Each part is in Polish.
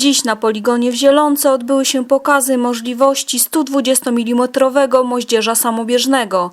Dziś na poligonie w Zielonce odbyły się pokazy możliwości 120 mm moździerza samobieżnego.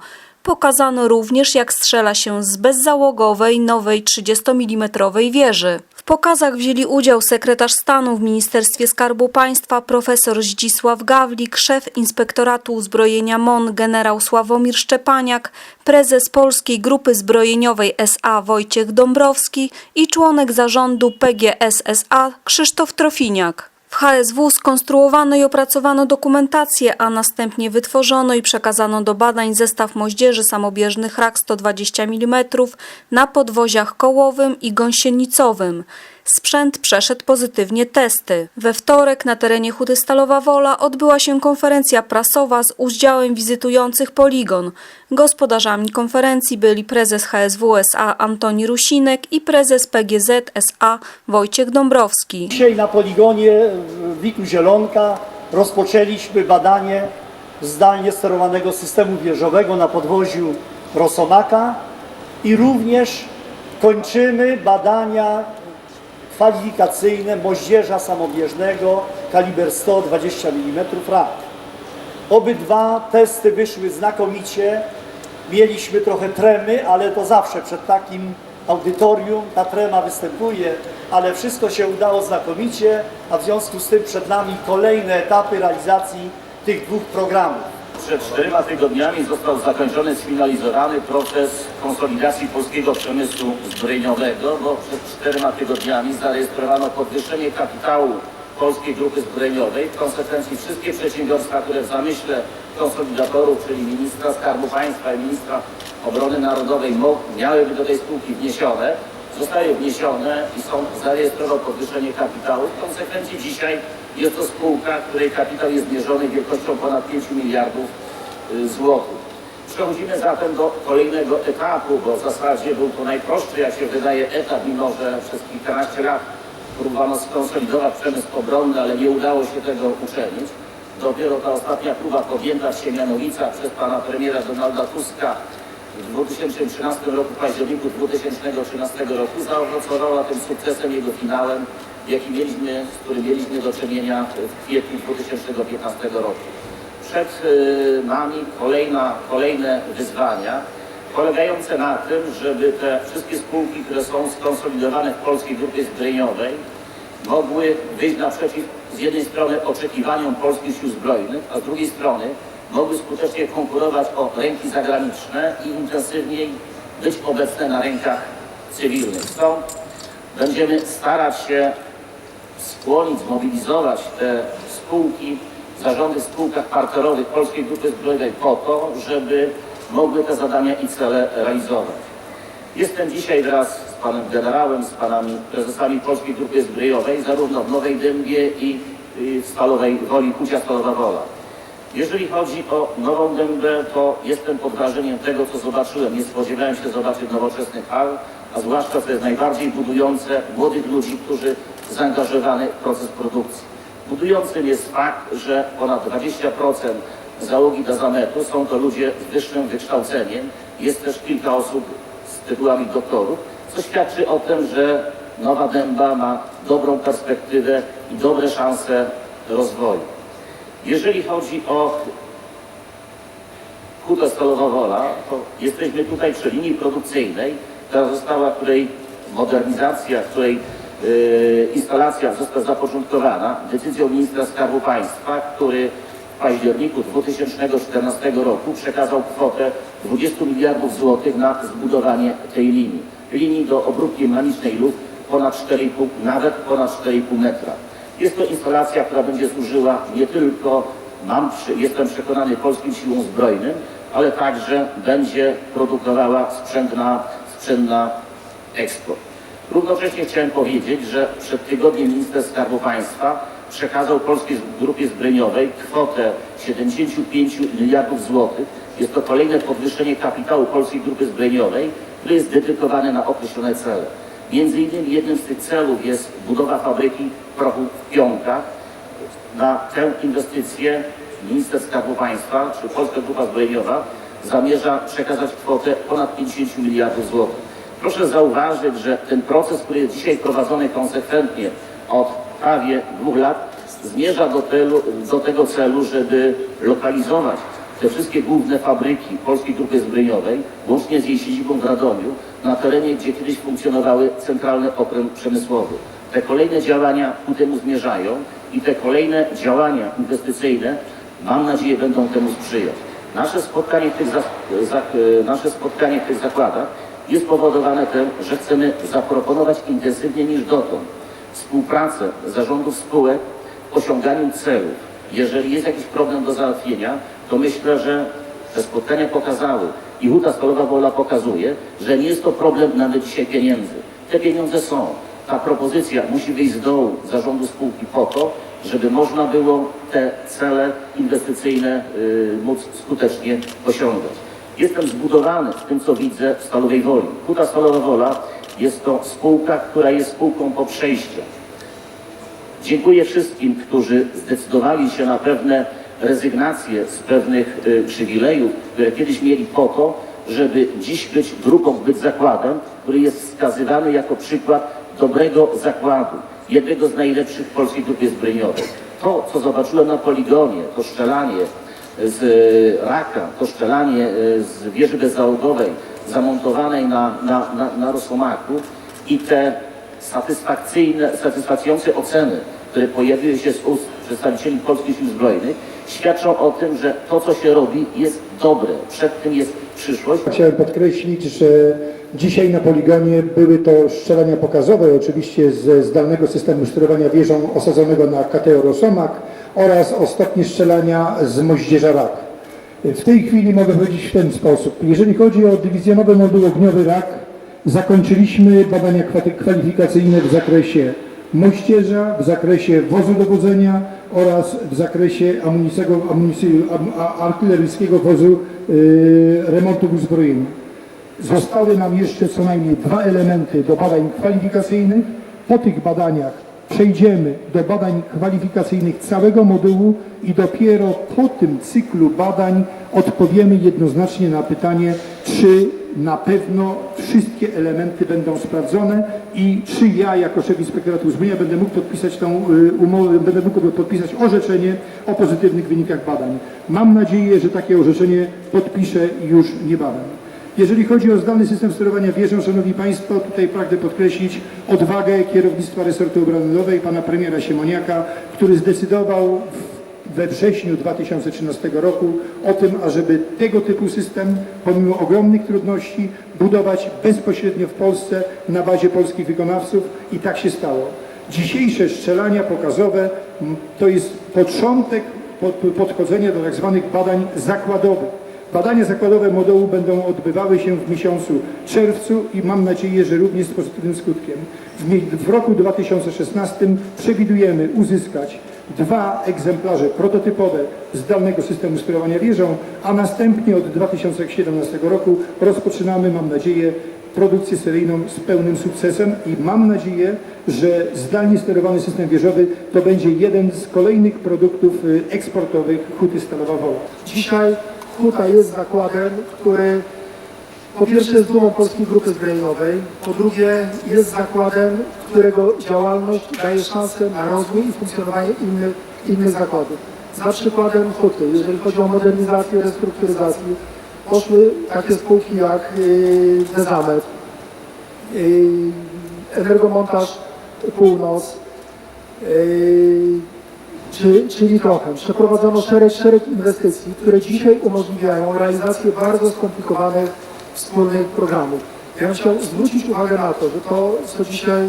Pokazano również jak strzela się z bezzałogowej nowej 30 mm wieży. W pokazach wzięli udział sekretarz stanu w Ministerstwie Skarbu Państwa profesor Zdzisław Gawlik, szef Inspektoratu Uzbrojenia MON generał Sławomir Szczepaniak, prezes Polskiej Grupy Zbrojeniowej SA Wojciech Dąbrowski i członek zarządu PGS SA Krzysztof Trofiniak. W HSW skonstruowano i opracowano dokumentację, a następnie wytworzono i przekazano do badań zestaw moździerzy samobieżnych RAK 120 mm na podwoziach kołowym i gąsienicowym. Sprzęt przeszedł pozytywnie testy. We wtorek na terenie Huty Stalowa Wola odbyła się konferencja prasowa z udziałem wizytujących poligon. Gospodarzami konferencji byli prezes HSW SA Antoni Rusinek i prezes PGZ SA Wojciech Dąbrowski. Dzisiaj na poligonie w Zielonka rozpoczęliśmy badanie zdalnie sterowanego systemu wieżowego na podwoziu Rosomaka i również kończymy badania kwalifikacyjne moździerza samobieżnego kaliber 120 mm RAK. Obydwa testy wyszły znakomicie. Mieliśmy trochę tremy, ale to zawsze przed takim audytorium ta trema występuje, ale wszystko się udało znakomicie, a w związku z tym przed nami kolejne etapy realizacji tych dwóch programów. Przed czterema tygodniami został zakończony, sfinalizowany proces konsolidacji polskiego przemysłu zbrojeniowego, bo przed czterema tygodniami zarejestrowano podwyższenie kapitału Polskiej Grupy Zbrojeniowej. W konsekwencji wszystkie przedsiębiorstwa, które w zamyśle konsolidatorów, czyli ministra Skarbu Państwa i ministra Obrony Narodowej miałyby do tej spółki wniesione, zostały wniesione i są zarejestrował podwyższenie kapitału. W konsekwencji dzisiaj jest to spółka, której kapitał jest mierzony wielkością ponad 5 miliardów y, złotych. Przechodzimy zatem do kolejnego etapu, bo w zasadzie był to najprostszy, jak się wydaje, etap, mimo że przez kilkanaście lat próbowano skonsolidować przemysł obronny, ale nie udało się tego uczynić. Dopiero ta ostatnia próba podjęta w Siemianowicach przez pana premiera Donalda Tuska w 2013 roku, w październiku 2013 roku zaowocowała tym sukcesem, jego finałem, jaki mieliśmy, z którym mieliśmy do czynienia w kwietniu 2015 roku. Przed y, nami kolejna, kolejne wyzwania polegające na tym, żeby te wszystkie spółki, które są skonsolidowane w Polskiej Grupie Zbrojeniowej mogły wyjść naprzeciw z jednej strony oczekiwaniom polskich sił zbrojnych, a z drugiej strony mogły skutecznie konkurować o rynki zagraniczne i intensywniej być obecne na rynkach cywilnych. Stąd będziemy starać się skłonić, zmobilizować te spółki, zarządy spółkach partnerowych Polskiej Grupy Zbrojeniowej po to, żeby mogły te zadania i cele realizować. Jestem dzisiaj wraz z panem generałem, z panami prezesami Polskiej Grupy Zbrojeniowej, zarówno w Nowej Dębie i y, w Stalowej Woli, Kucia Stalowa Wola. Jeżeli chodzi o Nową Dębę, to jestem pod wrażeniem tego, co zobaczyłem. Nie spodziewałem się zobaczyć nowoczesnych hal, a zwłaszcza, jest najbardziej budujące, młodych ludzi, którzy zaangażowani w proces produkcji. Budującym jest fakt, że ponad 20% załogi Gazametu są to ludzie z wyższym wykształceniem. Jest też kilka osób z tytułami doktorów, co świadczy o tym, że Nowa Dęba ma dobrą perspektywę i dobre szanse rozwoju. Jeżeli chodzi o Hutę Stalowa Wola, to jesteśmy tutaj przy linii produkcyjnej, która została, której modernizacja, której instalacja została zapoczątkowana decyzją ministra Skarbu Państwa, który w październiku 2014 roku przekazał kwotę 20 miliardów złotych na zbudowanie tej linii. Linii do obróbki mechanicznej lub ponad 4,5, nawet ponad 4,5 metra. Jest to instalacja, która będzie służyła nie tylko, mam, jestem przekonany, polskim siłom zbrojnym, ale także będzie produkowała sprzęt na, sprzęt na eksport. Równocześnie chciałem powiedzieć, że przed tygodniem minister Skarbu Państwa przekazał Polskiej Grupie Zbrojeniowej kwotę 75 miliardów złotych. Jest to kolejne podwyższenie kapitału Polskiej Grupy Zbrojeniowej, które jest dedykowane na określone cele. Między innymi jednym z tych celów jest budowa fabryki prochu w Pionkach. Na tę inwestycję minister Skarbu Państwa, czy Polska Grupa Zbrojeniowa zamierza przekazać kwotę ponad 50 miliardów złotych. Proszę zauważyć, że ten proces, który jest dzisiaj prowadzony konsekwentnie od prawie dwóch lat zmierza do, telu, do tego celu, żeby lokalizować te wszystkie główne fabryki Polskiej Grupy Zbrojeniowej, łącznie z jej siedzibą w Radomiu, na terenie, gdzie kiedyś funkcjonowały centralny okręg przemysłowy. Te kolejne działania ku temu zmierzają i te kolejne działania inwestycyjne, mam nadzieję, będą temu sprzyjać. Nasze spotkanie w tych, zak- nasze spotkanie w tych zakładach jest powodowane tym, że chcemy zaproponować intensywniej niż dotąd współpracę zarządów spółek w osiąganiu celów. Jeżeli jest jakiś problem do załatwienia, to myślę, że te spotkania pokazały i Huta Stalowa Wola pokazuje, że nie jest to problem nawet dzisiaj pieniędzy. Te pieniądze są. Ta propozycja musi wyjść z dołu zarządu spółki po to, żeby można było te cele inwestycyjne y, móc skutecznie osiągać. Jestem zbudowany w tym, co widzę w Stalowej Woli. Huta Stalowa Wola jest to spółka, która jest spółką po przejściu. Dziękuję wszystkim, którzy zdecydowali się na pewne rezygnacje z pewnych y, przywilejów, które kiedyś mieli po to, żeby dziś być grupą, być zakładem, który jest wskazywany jako przykład dobrego zakładu, jednego z najlepszych w polskiej grupie zbrojeniowej. To, co zobaczyłem na poligonie, to strzelanie z raka, to strzelanie y, z wieży bezzałogowej zamontowanej na, na, na, na Rosomaku i te satysfakcyjne, satysfakcjonujące oceny, które pojawiły się z ust przedstawicieli polskich sił zbrojnych, świadczą o tym, że to, co się robi, jest dobre. Przed tym jest przyszłość. Chciałem podkreślić, że dzisiaj na poligonie były to strzelania pokazowe, oczywiście ze zdalnego systemu sterowania wieżą osadzonego na KTO Rosomak oraz ostatnie strzelania z moździerza RAK. W tej chwili mogę powiedzieć w ten sposób. Jeżeli chodzi o dywizjonowy moduł ogniowy RAK, zakończyliśmy badania kwa- kwalifikacyjne w zakresie moździerza, w zakresie wozu dowodzenia oraz w zakresie artyleryjskiego wozu y, remontów uzbrojenia. Zostały nam jeszcze co najmniej dwa elementy do badań kwalifikacyjnych. Po tych badaniach przejdziemy do badań kwalifikacyjnych całego modułu i dopiero po tym cyklu badań odpowiemy jednoznacznie na pytanie, czy na pewno wszystkie elementy będą sprawdzone i czy ja jako szef inspektoratu uzbrojenia będę mógł podpisać tą y, umowę, będę mógł podpisać orzeczenie o pozytywnych wynikach badań. Mam nadzieję, że takie orzeczenie podpiszę już niebawem. Jeżeli chodzi o zdalny system sterowania wieżą, Szanowni Państwo, tutaj pragnę podkreślić odwagę kierownictwa resortu obrony pana premiera Siemoniaka, który zdecydował we wrześniu 2013 roku o tym, ażeby tego typu system, pomimo ogromnych trudności, budować bezpośrednio w Polsce na bazie polskich wykonawców i tak się stało. Dzisiejsze strzelania pokazowe to jest początek pod, podchodzenia do tak zwanych badań zakładowych. Badania zakładowe modułu będą odbywały się w miesiącu czerwcu i mam nadzieję, że również z pozytywnym skutkiem. W, roku 2016 przewidujemy uzyskać dwa egzemplarze prototypowe zdalnego systemu sterowania wieżą, a następnie od 2017 roku rozpoczynamy, mam nadzieję, produkcję seryjną z pełnym sukcesem i mam nadzieję, że zdalnie sterowany system wieżowy to będzie jeden z kolejnych produktów y, eksportowych Huty Stalowa Wola. Dzisiaj Huta jest zakładem, który po pierwsze jest dumą Polskiej Grupy Zbrojeniowej, po drugie jest zakładem, którego działalność daje szansę na rozwój i funkcjonowanie innych, innych zakładów. Za przykładem Huty, jeżeli chodzi o modernizację, restrukturyzację, poszły takie spółki jak yy, Dezamet, yy, Energomontaż Północ, yy, czy, czyli trochę. Przeprowadzono szereg, szereg inwestycji, które dzisiaj umożliwiają realizację bardzo skomplikowanych wspólnych programów. Ja chciał zwrócić uwagę na to, że to, co dzisiaj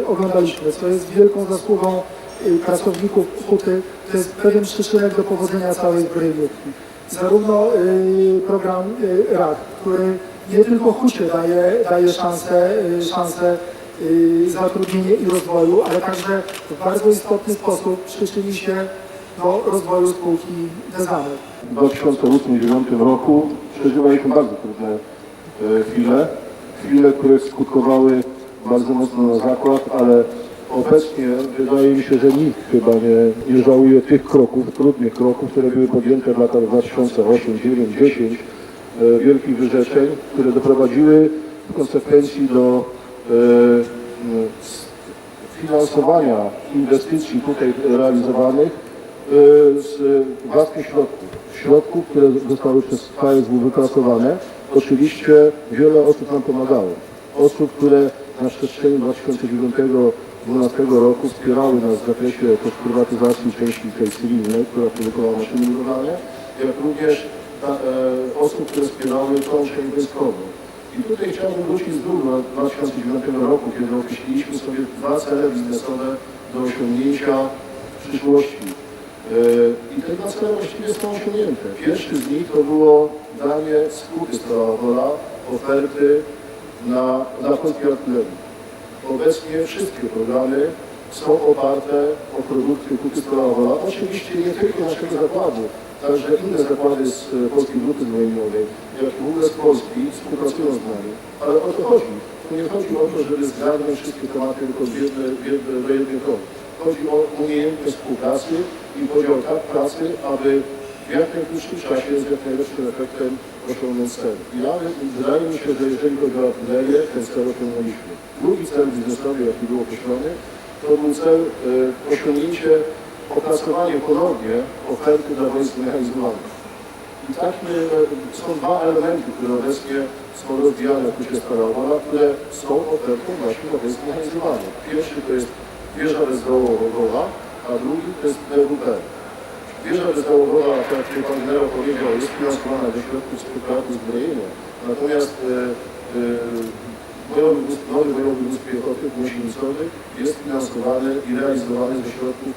e, oglądaliśmy, co jest wielką zasługą e, pracowników Huty, to jest pewien przyszynek do powodzenia całej zbrojeniówki. Zarówno e, program RAD, który nie tylko Hucie daje, daje szansę, szansę zatrudnienia i rozwoju, ale także w bardzo istotny sposób przyczyni się do rozwoju spółki Dezamet. W 2008-2009 roku przeżywaliśmy bardzo trudne e, chwile. Chwile, które skutkowały bardzo mocno na zakład, ale obecnie wydaje mi się, że nikt chyba nie, nie żałuje tych kroków, trudnych kroków, które były podjęte w latach 2008, 2009, 2010, e, wielkich wyrzeczeń, które doprowadziły w konsekwencji do finansowania inwestycji tutaj realizowanych y, z własnych środków. Środków, które zostały przez KSW wypracowane. Oczywiście wiele osób nam pomagało. Osób, które na przestrzeni 2009-2012 roku wspierały nas w zakresie prywatyzacji części tej cywilnej, która produkowała maszyny budowlane, jak również ta, e, osób, które wspierały tą część wojskową. I tutaj chciałbym wrócić z dół do 2009 roku, kiedy określiliśmy sobie dwa cele biznesowe do osiągnięcia w przyszłości. E, I te dwa cele właściwie są osiągnięte. Pierwszy z nich to było danie Stała Wola oferty na zakup artylerii. Obecnie wszystkie programy są oparte o produkty Kuty Stała Wola. Oczywiście nie tylko naszego zakładu, także inne zakłady z e, Polskiej Grupy Zbrojeniowej, jak ogóle z Polski, współpracują z nami. Ale o to chodzi. Tu nie chodzi o to, żeby zgarnąć wszystkie tematy tylko w jednej koło. Chodzi o umiejętność współpracy i podział tak pracy, aby w jak najkrótszym czasie z jak najlepszym efektem osiągnąć cel. I nawet wydaje mi się, że jeżeli chodzi o artylerię, ten cel osiągnęliśmy. Drugi cel biznesowy, jaki był określony, to był cel e, osiągnięcie, opracowanie ponownie oferty dla wojsk zmechanizowanych. I takim e, są dwa elementy, które obecnie są rozwijane w Kusie Starawola, które są ofertą właśnie dla wojsk zmechanizowanych. Pierwszy to jest wieża bezdołowa, a drugi to jest DWP. Wieża bezdołowa, tak jak pan generał powiedział, jest finansowana ze środków współpracy zbrojenia. Natomiast e, e, nowy bojowy wóz piechoty głośnicowy jest finansowany i realizowany ze środków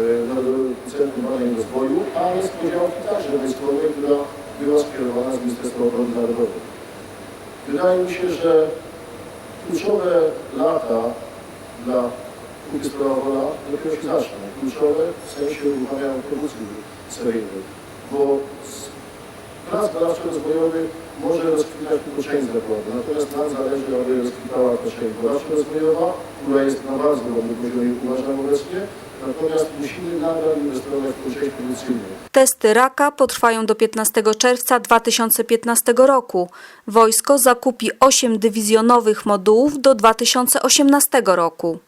e, Narodowego Centrum Badań i Rozwoju, a jest podziałki także wojskowej, która była skierowana z Ministerstwa Obrony Narodowej. Wydaje mi się, że kluczowe lata dla Kuty Sprawola dopiero się zaczną. Kluczowe w sensie uruchamiania produkcji seryjnej, bo z prac badawczo-rozwojowych może rozkwitać tylko część zakładu, natomiast nam zależy, aby rozkwitała ta część badawczo-rozwojowa, która jest na bardzo dobrym poziomie, uważam obecnie, natomiast musimy nadal inwestować w tą część produkcyjną. Testy raka potrwają do 15 czerwca 2015 roku. Wojsko zakupi 8 dywizjonowych modułów do 2018 roku.